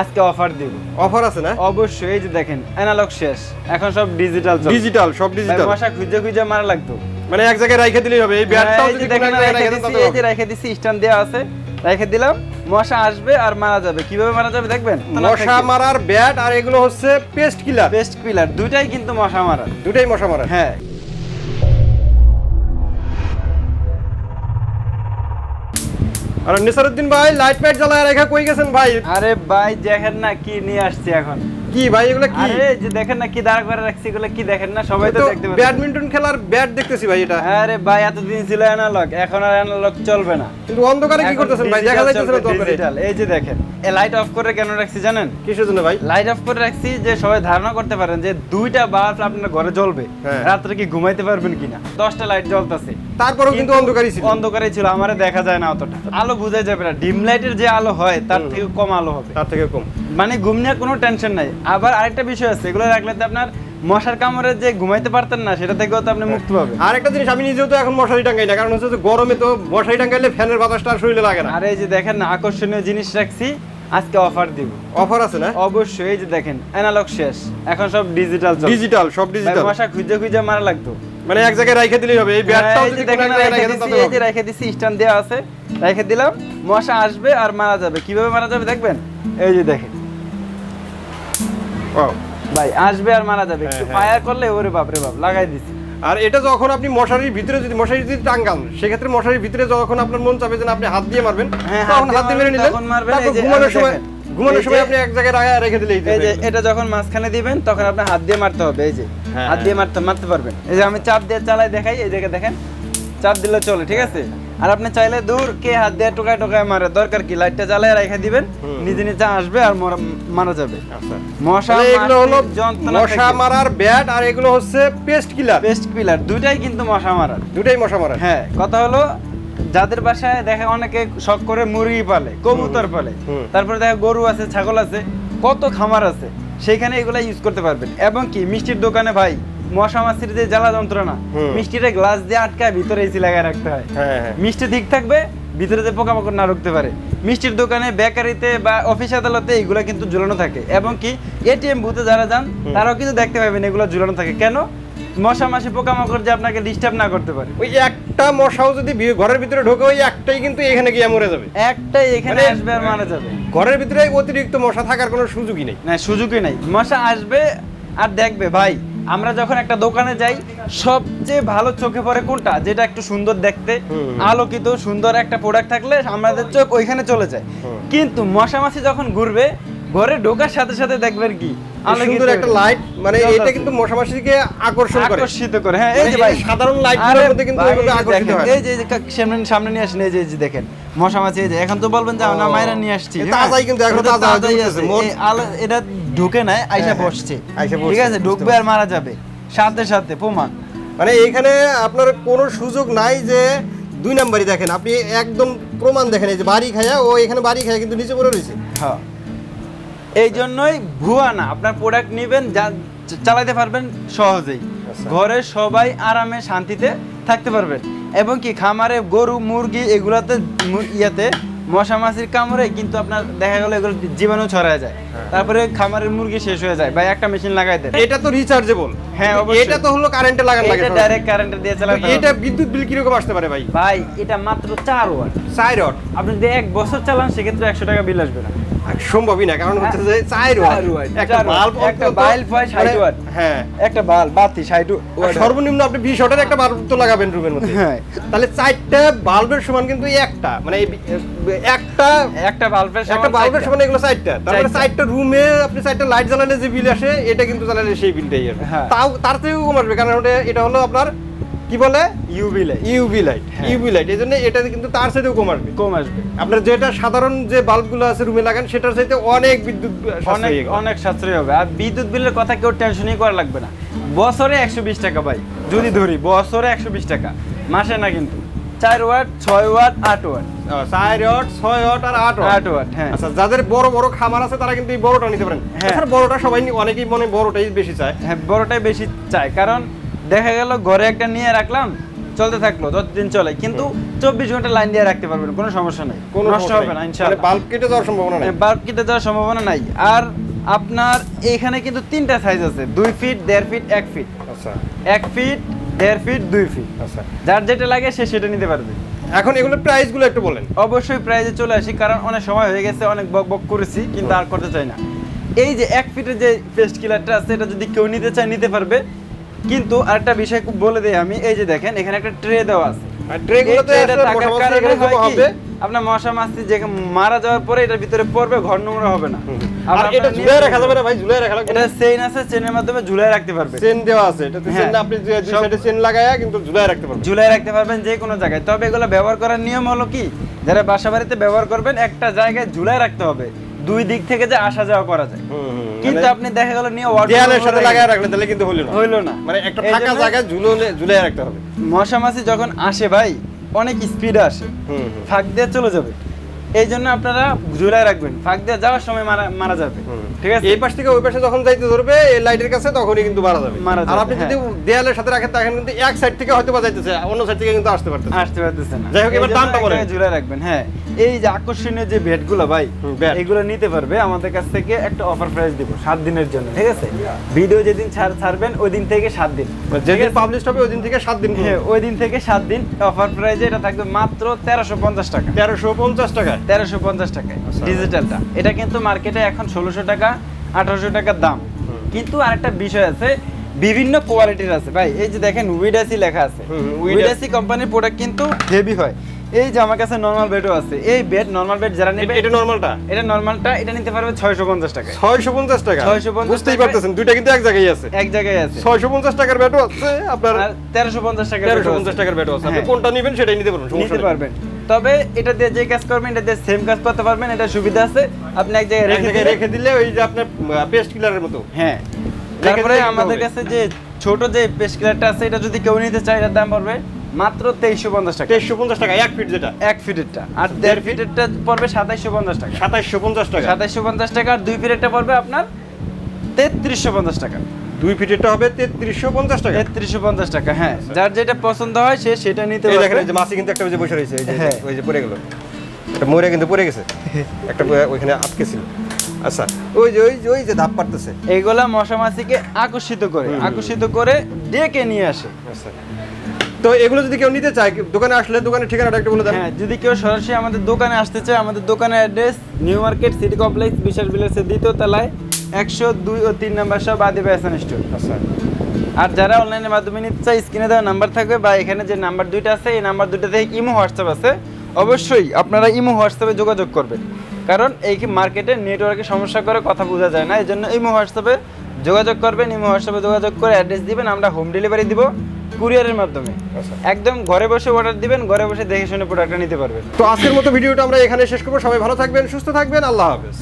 আজকে অফার দিব। অফার আছে না? অবশ্যই এই যে দেখেন অ্যানালগ শেষ। এখন সব ডিজিটাল ডিজিটাল সব ডিজিটাল মশা খুঁজে খুঁজে মারা লাগতো। মানে এক জায়গায় রাইখে দিলেই হবে এই ব্যাটটাও হ্যাঁ, যে যদি দেখেন রেখে এই যে। রেখে দিছি স্ট্যান্ড দেওয়া আছে। রেখে দিলাম মশা আসবে আর মারা যাবে। কীভাবে মারা যাবে দেখবেন? মশা মারার ব্যাট আর এগুলো হচ্ছে পেস্ট কিলার। বেস্ট পিলার দুইটাই কিন্তু মশা মারা দুটাই মশা মারার। হ্যাঁ। আর নিসারউদ্দিন ভাই লাইট ফাইট জ্বালায় রেখা কই গেছেন ভাই? আরে ভাই, দেখেন না কি নিয়ে আসছি এখন। কি ভাই এগুলো কি? আরে যে দেখেন না কি দাঁড় করে রাখছি এগুলো কি দেখেন না? সবাই তো দেখতে পারে ব্যাডমিন্টন খেলার ব্যাট দেখতেছি ভাই এটা। আরে ভাই এতদিন ছিল অ্যানালগ এখন আর অ্যানালগ চলবে না। কিন্তু অন্ধকারে কি করতেছেন ভাই? দেখা যাইতেছে না অন্ধকারে। এই যে দেখেন এ লাইট অফ করে কেন রাখছি জানেন? কিসের জন্য ভাই? লাইট অফ করে রাখছি যে সবাই ধারণা করতে পারেন যে দুইটা বাল্ব আপনার ঘরে জ্বলবে হ্যাঁ। রাত্রে কি ঘুমাইতে পারবেন কিনা? দশটা লাইট জ্বলতেছে। তারপরেও কিন্তু অন্ধকারই ছিল। অন্ধকারে ছিল আমারে দেখা যায় না অতটা। আলো বোঝাই যাবে না ডিম লাইটের যে আলো হয় তার থেকে কম আলো হবে। তার থেকে কম। মানে ঘুম নিয়ে কোনো টেনশন নাই। আবার আরেকটা বিষয় আছে এগুলো রাখলে তো আপনার মশার কামড়ে যে ঘুমাইতে পারতেন না সেটা থেকেও তো আপনি মুক্তি পাবেন। আর একটা জিনিস আমি নিজেও তো এখন মশারি টাঙ্গাই না কারণ হচ্ছে যে গরমে তো মশারি টাঙ্গাইলে ফ্যানের বাতাসটা আর শরীরে লাগে না। আর এই যে দেখেন না আকর্ষণীয় জিনিস রাখছি আজকে অফার দিব। অফার আছে না? অবশ্যই এই যে দেখেন অ্যানালগ শেষ এখন সব ডিজিটাল ডিজিটাল সব ডিজিটাল মশা খুঁজে খুঁজে মারা লাগতো। মানে এক জায়গায় রাইখে দিলেই হবে এই ব্যাটটাও হ্যাঁ, যদি দেখেন রেখে এই যে। রেখে দিছি স্ট্যান্ড দেওয়া আছে। রেখে দিলাম মশা আসবে আর মারা যাবে কীভাবে মারা যাবে দেখবেন? এই যে দেখেন. ভাই আসবে আর মারা যাবে। একটু হ্যাঁ, হ্যাঁ। ফায়ার করলে ওরে বাপ রে বাপ লাগাই দিছি। আর এটা যখন আপনি মশারির ভিতরে যদি মশারি যদি টাঙ্গান সেক্ষেত্রে মশারির ভিতরে যখন আপনার মন চাবে যে আপনি হাত দিয়ে মারবেন হ্যাঁ, তখন হাত দিয়ে মেরে নিলেন। তখন মারবেন, এই যে ঘুমানোর সময় ঘুমানোর সময় আপনি এক জায়গায় রাখা- রেখে দিলেই এই যে এটা যখন মাঝখানে দিবেন তখন আপনি হাত দিয়ে মারতে হবে এই যে। হ্যাঁ, হাত দিয়ে মারতে মারতে পারবেন। এই যে আমি চাপ দিয়ে চালাই দেখাই এই জায়গায় দেখেন। চাপ দিলে চলে ঠিক আছে? আর আপনি চাইলে দূর কে হাত দিয়ে টোকায় টোকায় মারে দরকার কি? লাইটটা জ্বালায় রেখে দিবেন নিজে নিজে আসবে আর মারা যাবে। আচ্ছা। মশা এগুলো হলো মশা মারার ব্যাট আর এগুলো হচ্ছে পেস্ট কিলার। পেস্ট কিলার দুইটাই কিন্তু মশা মারার। দুটাই মশা মারার। হ্যাঁ কথা হলো যাদের বাসায় দেখে অনেকে শখ করে মুরগি পালে কবুতর পালে। তারপরে দেখে গরু আছে ছাগল আছে কত খামার আছে সেখানে এগুলা ইউজ করতে পারবেন। এবং কি মিষ্টির দোকানে ভাই মশা মাছির যে জ্বালা যন্ত্রণা মিষ্টিটা গ্লাস দিয়ে আটকায় ভিতরে এসি লাগায় রাখতে হয়। হ্যাঁ হ্যাঁ। মিষ্টি ঠিক থাকবে ভিতরে যে পোকামাকড় না ঢুকতে পারে। মিষ্টির দোকানে বেকারিতে বা অফিস আদালতে এগুলো কিন্তু ঝুলানো থাকে। এবং কি এটিএম বুথে যারা যান তারাও কিন্তু দেখতে পাবেন এগুলো ঝুলানো থাকে। কেন? মশা মাছি পোকামাকড় যে আপনাকে ডিস্টার্ব না করতে পারে। ওই একটা মশাও যদি ঘরের ভিতরে ঢোকে ওই একটাই কিন্তু এখানে গিয়ে মরে যাবে। একটাই এখানে মানে- আসবে আর মারা যাবে। ঘরের ভিতরে অতিরিক্ত মশা থাকার কোনো সুযোগই নেই। না সুযোগই নাই। মশা আসবে আর দেখবে ভাই আমরা যখন একটা দোকানে যাই সবচেয়ে ভালো চোখে পড়ে কোনটা? যেটা একটু সুন্দর দেখতে আলোকিত সুন্দর একটা প্রোডাক্ট থাকলে আমাদের চোখ ওইখানে চলে যায়। কিন্তু মশা মাছি যখন ঘুরবে ঘরে ঢোকার সাথে সাথে দেখবেন কি? সুন্দর একটা লাইট মানে এটা কিন্তু আকর্ষণ করে। আকর্ষিত করে। হ্যাঁ এই মানে যে ভাই। সাধারণ লাইটগুলোর মধ্যে কিন্তু এই যে আকর্ষিত হয়। এই এই সামনে সামনে নিয়ে আসেন এই যে দেখেন মশা মাছি এই যে এখন তো বলবেন যে আমরা মাইরা নিয়ে আসছি। হ্যাঁ? তাজাই কিন্তু, এখনও এটা তো তাজা এই এটা ঢুকে নাই আইসা হ্যাঁ, বসছে। আইসা ঠিক আছে ঢুকবে আর মারা যাবে। সাথে সাথে প্রমাণ। মানে এখানে আপনার কোনো সুযোগ নাই যে দুই নাম্বারই দেখেন আপনি একদম প্রমাণ দেখেন এই যে বাড়ি খায়া ও এখানে বাড়ি খায়া কিন্তু নিচে পড়ে রয়েছে। হ্যাঁ। এই জন্যই ভুয়া না আপনার প্রোডাক্ট নেবেন যা চালাতে পারবেন সহজেই। আচ্ছা। ঘরে সবাই আরামে শান্তিতে থাকতে পারবেন। এবং কি খামারে গরু মুরগি এগুলাতে ইয়াতে মশা মাছির কামড়ে কিন্তু আপনার দেখা গেল এগুলো জীবাণু ছড়ায় যায়। হ্যাঁ। তারপরে খামারের মুরগি শেষ হয়ে যায় বা একটা মেশিন লাগাই দেয় এটা তো রিচার্জেবল হ্যাঁ। এটা তো হলো কারেন্টে লাগানো লাগে। এটা ডাইরেক্ট কারেন্টে দিয়ে চালাতে এটা বিদ্যুৎ বিল কি রকম আসতে পারে ভাই? ভাই এটা মাত্র 4 ওয়াট 4 ওয়াট আপনি যদি এক বছর চালান সেক্ষেত্রে একশো টাকা বিল আসবে না। সম্ভবই না কারণ হচ্ছে যে চার ওয়াট একটা বাল্ব একটা বাল্ব হয় 60 ওয়াট। হ্যাঁ। একটা বাল বাতি ষাট আর সর্বনিম্ন আপনি বিশ ওয়াটের একটা বাল্ব তো লাগাবেন রুমের মধ্যে। হ্যাঁ। তাহলে চারটা বাল্বের সমান কিন্তু একটা মানে একটা একটা বাল্বের একটা বাল্বের সমান এগুলো চারটা। তারপরে চারটা। চারটা রুমে আপনি চারটা লাইট জ্বালালে যে বিল আসে এটা কিন্তু জ্বালালে সেই বিলটাই আসবে হ্যাঁ। তাও তার থেকেও কম আসবে কারণ এটা হলো আপনার কি বলে? ইউবি লাইট ইউভি লাইট হ্যাঁ। ইউভি লাইট এই জন্য এটা কিন্তু তার সাথেও কম আসবে। কম আসবে। আপনার যেটা সাধারণ যে বাল্বগুলো আছে রুমে লাগান সেটার চাইতে অনেক বিদ্যুৎ অনেক অনেক সাশ্রয়ী হবে। আর বিদ্যুৎ বিলের কথা কেউ টেনশনই করা লাগবে না। বছরে একশো বিশ টাকা ভাই যদি ধরি বছরে একশো বিশ টাকা। মাসে না কিন্তু। চার ওয়াট ছয় ওয়াট আট ওয়াট। চার ওয়াট ছয় ওয়াট আর আট ওয়াট। আট ওয়াট হ্যাঁ। আচ্ছা যাদের বড় বড় খামার আছে তারা কিন্তু এই বড়টা নিতে পারেন। হ্যাঁ। তাছাড়া বড়টা সবাই নি- অনেকেই মনে বড়টাই বেশি চায়। হ্যাঁ বড়টাই বেশি চাই কারণ দেখা গেল ঘরে একটা নিয়ে রাখলাম চলতে থাকল যতদিন চলে। কিন্তু চব্বিশ ঘণ্টা লাইন দিয়ে রাখতে পারবেন কোনো সমস্যা নেই কোনো নষ্ট হবে না ইনশাআল্লাহ। বাল্ব কেটে যাওয়ার সম্ভাবনা নেই। বাল্ব কিনতে যাওয়ার সম্ভাবনা নাই। আর আপনার এখানে কিন্তু তিনটা সাইজ আছে দুই ফিট দেড় ফিট এক ফিট আচ্ছা। এক ফিট দেড় ফিট দুই ফিট আচ্ছা। যার যেটা লাগে সে সেটা নিতে পারবে। এখন এগুলোর প্রাইসগুলো একটু বলেন। অবশ্যই প্রাইজে চলে আসি কারণ অনেক সময় হয়ে গেছে অনেক বক বক করেছি কিন্তু আর করতে চাই না। এই যে এক ফিটের যে পেস্ট কিলারটা আছে এটা যদি কেউ নিতে চায় নিতে পারবে। কিন্তু আরেকটা বিষয় খুব বলে দেই আমি এই যে দেখেন এখানে একটা ট্রে দেওয়া আছে। আপনার মশা মাছি যে মারা যাওয়ার পরে এটার ভিতরে পড়বে ঘর নোংরা হবে না। আর এটা ঝুলাই রাখা যাবে না ভাই ঝুলাই রাখা লাগবে। এটা চেইন আছে চেনের মাধ্যমে ঝুলাই রাখতে পারবে। চেন দেওয়া আছে এটাতে চেন হ্যাঁ। আপনি দুই সাইডে চেন লাগায়া কিন্তু ঝুলাই রাখতে পারবেন। ঝুলাই রাখতে পারবেন যে কোনো জায়গায়। তবে এগুলো ব্যবহার করার নিয়ম হলো কি যারা বাসা বাড়িতে ব্যবহার করবেন একটা জায়গায় ঝুলাই রাখতে হবে। দুই দিক থেকে যে আসা যাওয়া করা যায়। কিন্তু আপনি দেখা গেল নিয়ে দেয়ালের সাথে লাগায় রাখলে তাহলে কিন্তু হলো না। হইল না। মানে একটা ফাঁকা জায়গা জায়গায় ঝুললে ঝুলাই রাখতে হবে। মশা মাছি যখন আসে ভাই অনেক স্পিড আসে। ফাঁক দিয়ে চলে যাবে। এই জন্য আপনারা ঝুলাই রাখবেন। ফাঁক দিয়ে যাওয়ার সময় মারা মারা যাবে। ঠিক আছে? এই পাশ থেকে ওই পাশে যখন যাইতে ধরবে এই লাইটের কাছে তখনই কিন্তু মারা যাবে। মারা আর আপনি যদি হ্যাঁ। দেয়ালের সাথে রাখেন তখন কিন্তু এক সাইড থেকে হয়তো বা যাইতেছে অন্য সাইড থেকে কিন্তু আসতে পারতেছে আসতে পারতেছে না। যাই হোক, এবার দামটা বলেন। ঝুলাই রাখবেন হ্যাঁ। এই যে আকর্ষণীয় যে বেডগুলো ভাই এগুলো নিতে পারবে আমাদের কাছ থেকে একটা অফার প্রাইস দিব সাত দিনের জন্য ঠিক আছে? ভিডিও যেদিন ছাড় ছাড়বেন ওই দিন থেকে সাত দিন। যেদিন পাবলিশ হবে ওই দিন থেকে সাত দিন হ্যাঁ ওই দিন থেকে সাত দিন অফার প্রাইজে এটা থাকবে মাত্র তেরোশো পঞ্চাশ টাকা। তেরোশো পঞ্চাশ টাকায়। তেরোশো পঞ্চাশ টাকায় আচ্ছা। ডিজিটালটা এটা কিন্তু মার্কেটে এখন ষোলোশো টাকা আঠারোশো টাকার দাম। কিন্তু আরেকটা বিষয় আছে বিভিন্ন কোয়ালিটির আছে। ভাই এই যে দেখেন উইডাসি লেখা আছে। উইডাসি কোম্পানির প্রোডাক্ট কিন্তু হেভি হয়। এই যে আমার কাছে নর্মাল বেডও আছে। এই বেড নর্মাল বেড যারা নেবে এটা নর্মালটা এটা নর্মালটা এটা নিতে পারবে ছয়শো পঞ্চাশ টাকায়। ছয়শো পঞ্চাশ টাকা? 650 বুঝতেই পারতেছেন দুইটা কিন্তু এক জায়গায় আছে। এক জায়গায় আছে। ছয়শো পঞ্চাশ টাকার ব্যাটও আছে আপনার তেরোশো পঞ্চাশ টাকা তেরোশো পঞ্চাশ টাকার ব্যাটও আছে। আপনি হ্যাঁ। কোনটা নেবেন সেটাই নিতে পারবেন নিতে পারবেন। তবে এটা দিয়ে যে কাজ করবেন এটা দিয়ে সেম কাজ করতে পারবেন এটা সুবিধা আছে। আপনি এক জায়গায় রেখে রেখে দিলে ওই যে আপনার পেস্ট কিলারের মতো। হ্যাঁ। তারপরে আমাদের কাছে যে ছোট যে পেস্ট কিলারটা আছে এটা যদি কেউ নিতে চায় এটার দাম পড়বে মাত্র তেইশশো পঞ্চাশ টাকা। তেইশশো পঞ্চাশ টাকা এক ফিট যেটা। এক ফিটেরটা আর দেড় ফিটেরটা পড়বে সাতাইশশো পঞ্চাশ টাকা। সাতাইশশো পঞ্চাশ টাকা। সাতাইশশো পঞ্চাশ টাকা আর দুই ফিটেরটা পড়বে আপনার তেত্রিশশো পঞ্চাশ টাকা। দুই ফিটেরটা হবে তেত্রিশশো পঞ্চাশ টাকা। তেত্রিশশো পঞ্চাশ টাকা হ্যাঁ। যার যেটা পছন্দ হয় সে সেটা নিতে দেখেন যে মাছি কিন্তু একটা বসে রয়েছে হ্যাঁ। ওই যে পড়ে গেল। একটা মরে কিন্তু পড়ে গেছে। একটা ওইখানে আটকে ছিল। আচ্ছা ওই যে ওই যে ওই যে ধাপ পারতেছে। এইগুলা মশা মাছিকে আকর্ষিত করে। আকর্ষিত করে ডেকে নিয়ে আসে। আচ্ছা। তো এগুলো যদি কেউ নিতে চায় দোকানে আসলে দোকানের ঠিকানাটা একটু বলে দেন। হ্যাঁ যদি কেউ সরাসরি আমাদের দোকানে আসতে চায় আমাদের দোকানের address new market city complex বিশাল বিলাসের দ্বিতীয় তলায়। একশো দুই ও তিন নম্বর সব আদিবা এসান স্টোর আর যারা অনলাইনের মাধ্যমে নিতে চায় স্ক্রিনে দেওয়া নাম্বার থাকবে বা এখানে যে নাম্বার দুইটা আছে, এই নাম্বার দুইটা থেকে ইমো হোয়াটসঅ্যাপ আছে, অবশ্যই আপনারা ইমো হোয়াটসঅ্যাপে যোগাযোগ করবেন। কারণ এই মার্কেটে নেটওয়ার্কের সমস্যা করে কথা বোঝা যায় না এই জন্য ইমো হোয়াটসঅ্যাপে যোগাযোগ করবেন, ইমো হোয়াটসঅ্যাপে যোগাযোগ করে অ্যাড্রেস দিবেন, আমরা হোম ডেলিভারি দিব কুরিয়ারের মাধ্যমে। একদম ঘরে বসে অর্ডার দিবেন, ঘরে বসে দেখে শুনে প্রোডাক্টটা নিতে পারবেন। তো আজকের মতো ভিডিওটা আমরা এখানে শেষ করব। সবাই ভালো থাকবেন, সুস্থ থাকবেন, আল্লাহ হাফেজ।